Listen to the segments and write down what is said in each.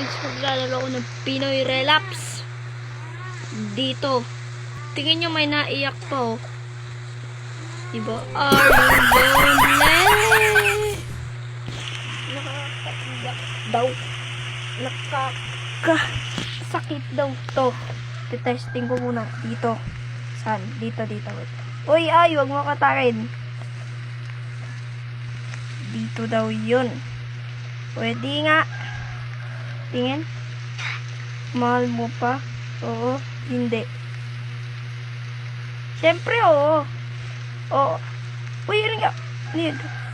guys, maglalaro ako ng Pinoy Relapse. Dito. Tingin nyo may naiyak pa oh. Diba? Are you lonely? Nakakaiyak daw. Nakakasakit daw to. Testing ko muna. Dito. Saan? Dito, dito. Uy, ay, wag mo katakin. Dito daw yun. Pwede nga. Tingin. Mahal mo pa? Oo. Hindi. Siyempre, oo. Oo. Uy, ano nga?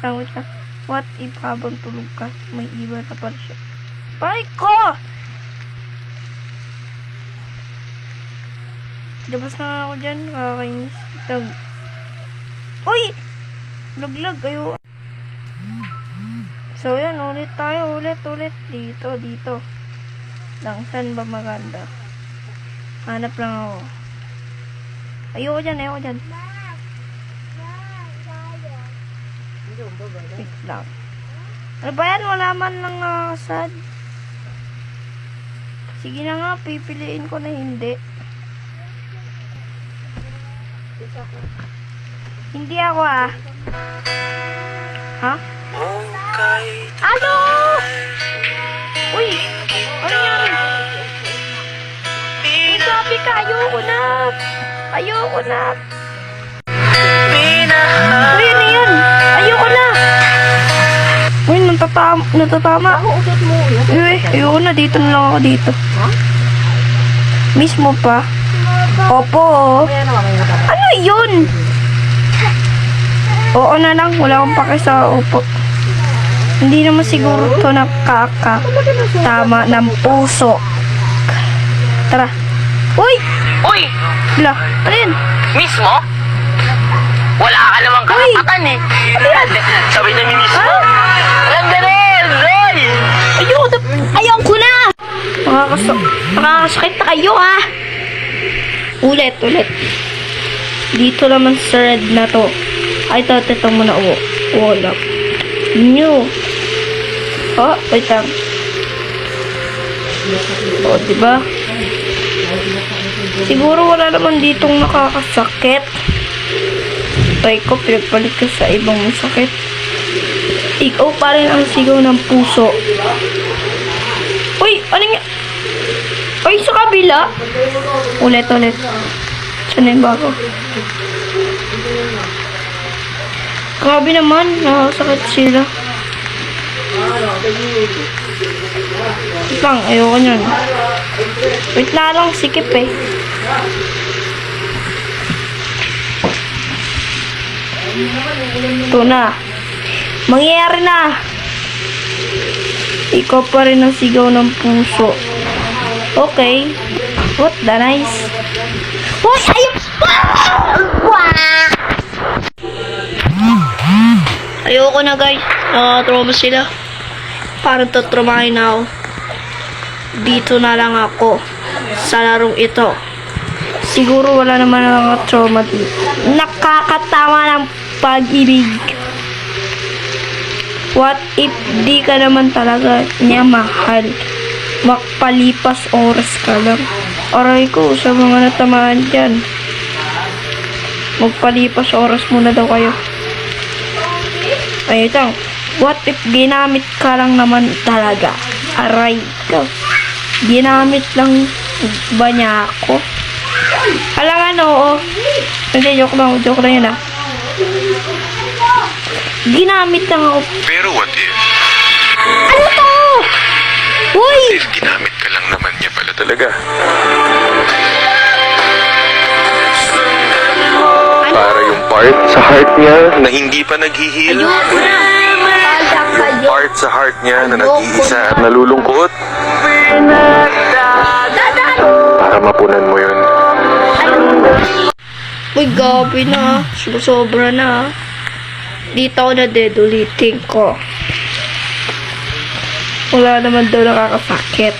Language ka. What if habang tulog ka, may iwan na pa siya? Bye ko! Labas na ako dyan. Kakainis. Lag. Uy! Laglag. Ayo. So, yan. Ulit tayo. Ulit, ulit. Dito, dito. Lang, saan ba maganda? Hanap lang ako. Ayoko dyan, ayoko dyan. Wait lang. Ano ba yan? Wala man lang nakakasad. Sige na nga, pipiliin ko na hindi. Hindi ako ah. Ha? Ano? Uy! Ano nangyari? Sabi ka, ayoko na. Ayoko na. Uy, ano yun? Ayoko na. Uy, natatama. natatama. Uy, ayoko na. Dito na lang ako dito. Mismo pa. Opo. Ano yun? Oo na lang. Wala akong pake sa opo. Hindi naman siguro to nakaka tama ng puso. Tara. Uy! Uy! Bla, ano yun? Mismo? Wala ka namang karapatan eh. Ano yan? Sabi niya ni mismo. Ah? Ang galing! Roy! Ayoko na. Ayoko na! Makakaso makakasakit na kayo ha. Ulit, ulit. Dito naman sa red na to. Ay, ito, ito, muna. Oh, wala. New. Oh, wait lang. Oh, diba? Siguro wala naman ditong nakakasakit. Try ko, pinagpalit ko sa ibang masakit. Ikaw pa rin ang sigaw ng puso. Uy, ano nga? Uy, sa kabila. Ulit, ulit. Saan yung bago? Grabe naman, nakakasakit sila. Wait lang, ayoko nyan. Wait na lang, sikip eh. Ito na. Mangyayari na. Ikaw pa rin ang sigaw ng puso. Okay. What the nice. Hoy, ayun! Ayoko na guys. Nakatrauma sila. Parang tatraumahin na ako. Dito na lang ako. Sa larong ito. Siguro wala naman nakaka-trauma dito. Nakakatawa ng pag-ibig. What if di ka naman talaga niya mahal? Makpalipas oras ka lang. Aray ko, sa mga natamaan dyan. Magpalipas oras muna daw kayo. Ayun lang. What if ginamit ka lang naman talaga? Aray ko. Ginamit lang ba niya ako? Alangan, oo. Hindi, joke lang. Joke lang yun ah. Ginamit lang ako Pero what if? ano to? Uy! If ginamit ka lang naman niya pala talaga. Para yung part sa heart niya na hindi pa naghihil. Ayoko na! Part sa heart niya na nag-iisa at nalulungkot. Para mapunan mo yun. Uy, gabi na. Sumusobra na. Dito ako na dead ulitin ko. Wala naman daw nakakasakit.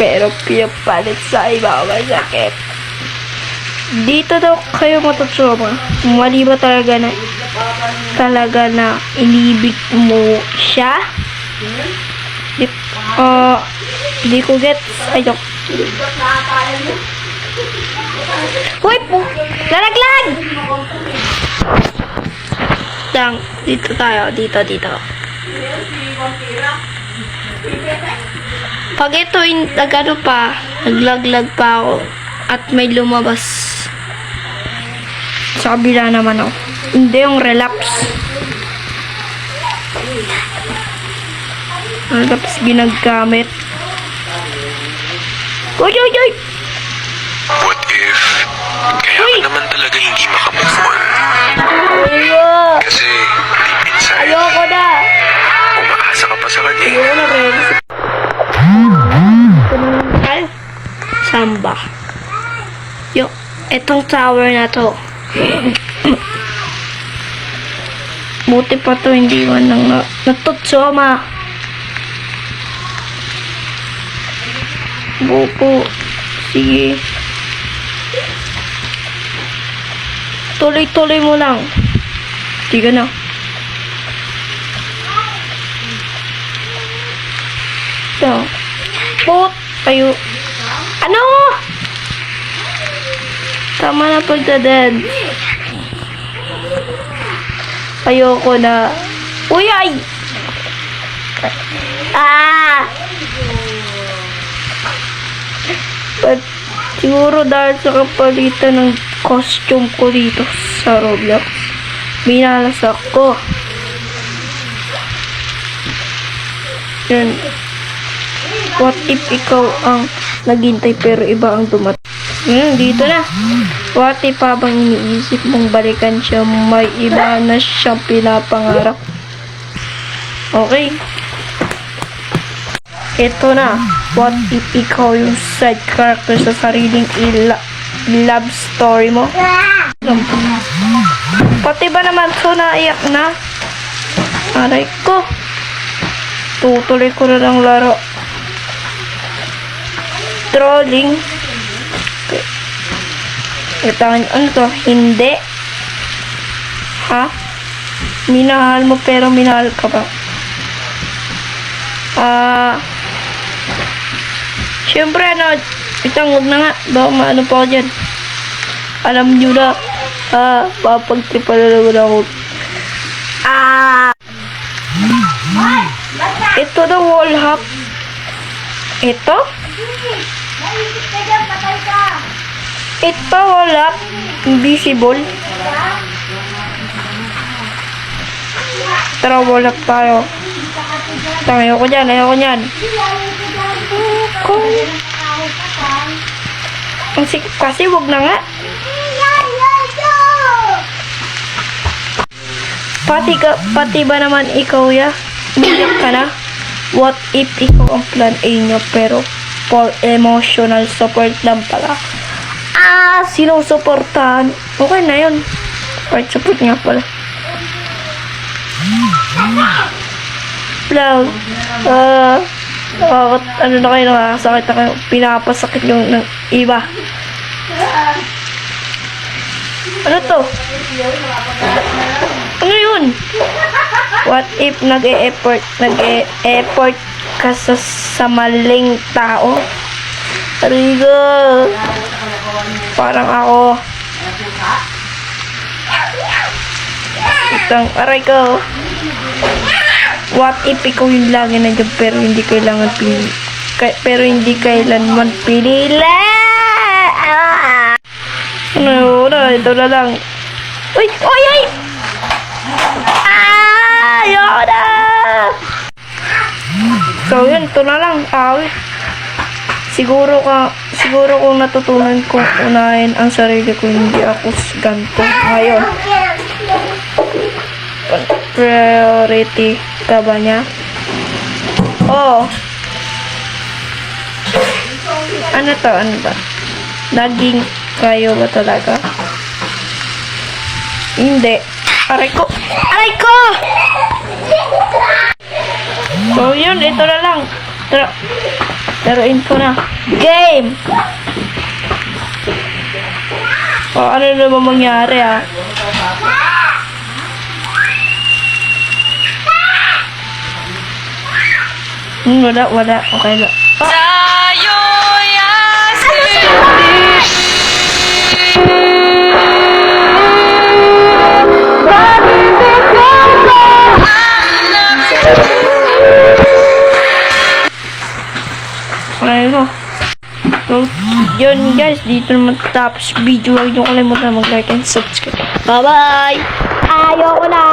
Pero pinapalit sa iba masakit. Dito daw kayo matutroma. Mali ba talaga na talaga na inibig mo siya? Di, ah, di ko get. Ayok. Uy, po! Lalaglag! Lang, dito tayo. Dito, dito. Pag ito, nagano pa, naglaglag pa ako at may lumabas. Sa kabila naman ako. Hindi yung relapse. Relapse ginagamit. Uy, uy, uy! What if, kaya Uy! ka naman talaga hindi makamove on? Kasi, deep inside, Ayoko na! umaasa ka pa sa kanya. eh. Ayoko na. Ay, Samba. Yung, etong tower na to. Buti pa to, hindi man nang na, natutsoma. Buko. Sige. Tuloy-tuloy mo lang. Ka na. So, Put, tayo. Ano? Tama na pagdadad. Ayoko na. Uy, ay! Ah! But, siguro dahil sa kapalitan ng costume ko dito sa Roblox, minalas ako. Yan. What if ikaw ang naghintay pero iba ang dumat? Hmm, dito na. What if habang iniisip mong balikan siya, may iba na siyang pinapangarap? Okay. Ito na. What if ikaw yung side character sa sariling ila- love story mo? Pati ba naman so naiyak na? Aray ko. Tutuloy ko na ng laro. Trolling. Ito, ano to? Hindi. Ha? Minahal mo pero minahal ka ba? Ah... Siyempre, ano, itang na nga. Baka maano pa ako dyan. Alam nyo na, ah, papagtripa na naman ako. Ah! Ito na wall hack. Ito? Ito wala. Invisible. Tara, wall up tayo. Tayo ko dyan, ayoko dyan. Ang sikip kasi, wag na nga. Pati ka, pati ba naman ikaw ya? Umiyak ka na? What if ikaw ang plan A nyo pero for emotional support lang pala? Ah, sinusuportahan. Okay na yun. Part support nga pala. Vlog. Ah, uh, ano na kayo nakakasakit na kayo. Pinapasakit yung ng iba. Ano to? Ano yun? What if nag-e-effort, nag-e-effort ka sa, sa maling tao? Arigo! Parang ako. Itang, aray ko. What if ikaw yung lagi nandiyan pero hindi kailangan pili. Kay, pero hindi kailanman pinili. Ah! Ano, na, ito na lang. Uy, uy, uy! Ah! Na! So, yun, ito na lang. Awi. Siguro ka, siguro kung natutunan kong unahin ang sarili ko, hindi ako ganito. Ngayon, priority ka ba niya? Oo. Ano to? Ano ba? Naging kayo ba talaga? Hindi. Aray ko! Aray ko! So, yun. Ito na lang. Tara. Laruin ko na. Game! O, ano na ba mangyari, ah? Hmm, wala, wala. Okay lang. Sa'yo Okay yun guys, dito naman tapos video. Huwag niyo kalimutan mag-like and subscribe. Bye-bye! Ayoko na!